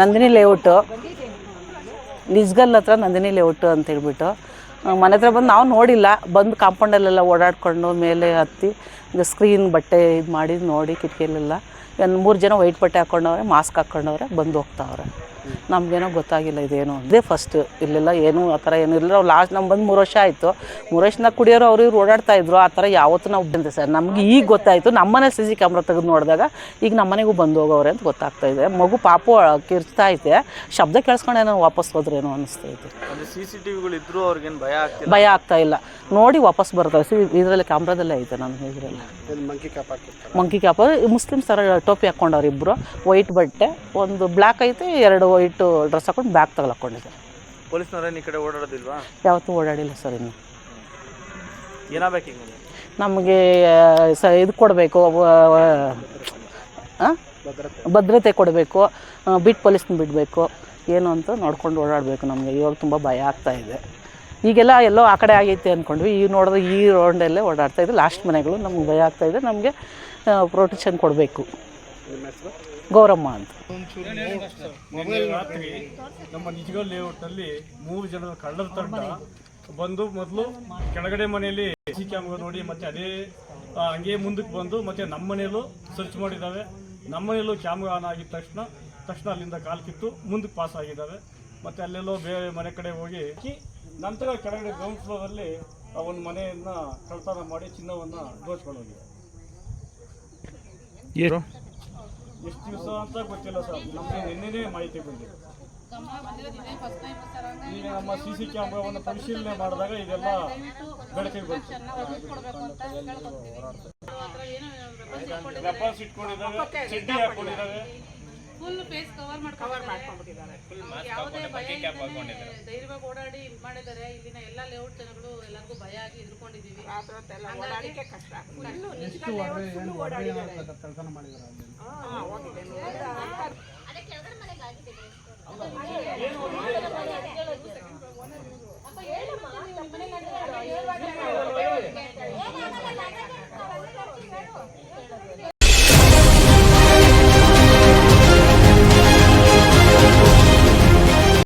Nandini layout ನಿಜ್ಗಲ್ ಹತ್ರ Nandini layout ಅಂತ ಹೇಳ್ಬಿಟ್ಟು. ಮನೆ ಹತ್ರ ಬಂದು ನಾವು ನೋಡಿಲ್ಲ. ಬಂದು ಕಾಂಪೌಂಡಲ್ಲೆಲ್ಲ ಓಡಾಡ್ಕೊಂಡು ಮೇಲೆ ಹತ್ತಿ ಸ್ಕ್ರೀನ್ ಬಟ್ಟೆ ಇದು ಮಾಡಿ ನೋಡಿ ಕಿಟಕಿಯಲ್ಲೆಲ್ಲ. ಒಂದು ಮೂರು ಜನ ವೈಟ್ ಬಟ್ಟೆ ಹಾಕ್ಕೊಂಡವ್ರೆ ಮಾಸ್ಕ್ ಹಾಕ್ಕೊಂಡವ್ರೆ ಬಂದು ಹೋಗ್ತಾವ್ರೆ. ನಮಗೇನೋ ಗೊತ್ತಾಗಿಲ್ಲ ಇದೇನು ಅದೇ ಫಸ್ಟ್ ಇಲ್ಲೆಲ್ಲ ಏನೂ ಆ ಥರ ಏನೂ ಇಲ್ಲ ಲಾಸ್ಟ್ ನಮ್ಗೆ ಬಂದು ಮೂರು ವರ್ಷ ಆಯಿತು. ಮೂರು ವರ್ಷನ ಕುಡಿಯೋರು ಅವರು ಇವ್ರು ಓಡಾಡ್ತಾ ಇದ್ರು. ಆ ಥರ ಯಾವತ್ತು ನಾವು ಬಂದೆ ಸರ್. ನಮ್ಗೆ ಈಗ ಗೊತ್ತಾಯಿತು. ನಮ್ಮನೆ ಸಿ ಸಿ ಕ್ಯಾಮ್ರಾ ತೆಗೆದು ನೋಡಿದಾಗ ಈಗ ನಮ್ಮನೆಗೂ ಬಂದು ಹೋಗೋರೆ ಅಂತ ಗೊತ್ತಾಗ್ತಾ ಇದೆ. ಮಗು ಪಾಪು ಕಿರ್ಚ್ತಾ ಐತೆ. ಶಬ್ದ ಕೇಳಿಸ್ಕೊಂಡು ಏನೋ ವಾಪಸ್ ಹೋದ್ರೇನೋ ಅನಿಸ್ತೈತೆ ಅಲ್ಲಿ ಸಿ ಸಿ ಟಿವಿಗಳು ಇದ್ರು ಅವ್ರಿಗೇನು ಭಯ ಆಗ್ತಿಲ್ಲ? ಭಯ ಆಗ್ತಾ ಇಲ್ಲ. ನೋಡಿ ವಾಪಸ್ ಬರ್ತಾರೆ. ಸಿ ಇದರಲ್ಲಿ ಕ್ಯಾಮ್ರಾದಲ್ಲೇ ಐತೆ ನಾನು ಇದರಲ್ಲಿ ಮಂಕಿ ಕ್ಯಾಪ್ ಮುಸ್ಲಿಮ್ಸ್ ಥರ ಟೋಪಿ ಹಾಕ್ಕೊಂಡವ್ರು ಇಬ್ಬರು ವೈಟ್ ಬಟ್ಟೆ ಒಂದು ಬ್ಲ್ಯಾಕ್ ಐತೆ ಎರಡು ವೈಟ್ ಡ್ರೆಸ್ ಹಾಕೊಂಡು ಬ್ಯಾಗ್ ತಗೊಳಕೊಂಡಿದ್ದಾರೆ ಪೊಲೀಸ್ನವ್ರೇನು ಈ ಕಡೆ ಓಡಾಡೋದಿಲ್ವಾ? ಯಾವತ್ತೂ ಓಡಾಡಿಲ್ಲ ಸರ್ ಇನ್ನು. ಏನಾಗಬೇಕು ಈಗ ನಮಗೆ? ಸ ಇದು ಕೊಡಬೇಕು ಭದ್ರತೆ. ಕೊಡಬೇಕು ಬಿಟ್ ಪೊಲೀಸ್ನ ಬಿಡಬೇಕು ಏನು ಅಂತ ನೋಡ್ಕೊಂಡು ಓಡಾಡಬೇಕು ನಮಗೆ. ಇವಾಗ ತುಂಬ ಭಯ ಆಗ್ತಾ ಇದೆ. ಈಗೆಲ್ಲ ಎಲ್ಲೋ ಆ ಕಡೆ ಆಗೈತೆ ಅಂದ್ಕೊಂಡ್ವಿ ಈಗ ನೋಡಿದ್ರೆ ಈ ರೌಂಡಲ್ಲೇ ಓಡಾಡ್ತಾ ಇದೆ. ಲಾಸ್ಟ್ ಮನೆಗಳು ನಮ್ಗೆ ಭಯ ಆಗ್ತಾ ಇದೆ. ನಮಗೆ ಪ್ರೊಟೆಕ್ಷನ್ ಕೊಡಬೇಕು. ಗೌರಮ್ಮ ಅಂತ. ರಾತ್ರಿ ನಮ್ಮ ನಿಜಗಲ್ ಲೇಔಟ್ನಲ್ಲಿ ಮೂರು ಜನ ಕಳ್ಳರ ತಂಡ ಬಂದು ಮೊದಲು ಕೆಳಗಡೆ ಮನೆಯಲ್ಲಿ ಸಿ ಕ್ಯಾಮ್ರಾ ನೋಡಿ ಮತ್ತೆ ಅದೇ ಹಂಗೆ ಮುಂದಕ್ಕೆ ಬಂದು ಮತ್ತೆ ನಮ್ಮ ಮನೆಯಲ್ಲೂ ಸರ್ಚ್ ಮಾಡಿದ್ದಾವೆ ನಮ್ಮ ಮನೆಯಲ್ಲೂ ಕ್ಯಾಮ್ರಾ ಆನ್ ಆಗಿದ ತಕ್ಷಣ ತಕ್ಷಣ ಅಲ್ಲಿಂದ ಕಾಲ್ ಕಿತ್ತು ಮುಂದಕ್ಕೆ ಪಾಸ್ ಆಗಿದ್ದಾವೆ ಮತ್ತೆ ಅಲ್ಲೆಲ್ಲೋ ಬೇರೆ ಮನೆ ಕಡೆ ಹೋಗಿ ನಂತರ ಕೆಳಗಡೆ ಗ್ರೌಂಡ್ ಫ್ಲೋರಲ್ಲಿ ಅವನ ಒಂದು ಮನೆಯನ್ನ ಕಳ್ತನ ಮಾಡಿ ಚಿನ್ನವನ್ನ ದೋಚ್ಕೊಂಡು ಹೋಗಿದ್ದಾರೆ ಎಷ್ಟು ದಿವಸ ಅಂತ ಗೊತ್ತಿಲ್ಲ ಸರ್. ನಮಗೆ ನಿನ್ನೆನೇ ಮಾಹಿತಿ ಬಂದಿದೆ. ಈಗ ನಮ್ಮ ಸಿ ಸಿ ಕ್ಯಾಮ್ರಾವನ್ನು ಪರಿಶೀಲನೆ ಮಾಡಿದಾಗ ಇದೆಲ್ಲ ಬೆಳಕಿಗೆ ಬಂತು. ರೆಪಾಸಿಟ್ ಇಟ್ಕೊಂಡಿದ್ದಾರೆ. ಚಡ್ಡಿ ಹಾಕೊಂಡಿದ್ದಾರೆ. ಕವರ್ ಯಾವುದೇ ಭಯ ಧೈರ್ಯವಾಗಿ ಓಡಾಡಿ ಇದ್ ಮಾಡಿದ್ದಾರೆ. ಇಲ್ಲಿನ ಎಲ್ಲ ಲೇಔಟ್ ಜನಗಳು ಎಲ್ಲರಿಗೂ ಭಯ ಆಗಿ ಇದ್ಕೊಂಡಿದ್ದೀವಿ ಓಡಾಡಿಕೆ ಕಷ್ಟ. ಓಡಾಡಿದ್ದಾರೆ.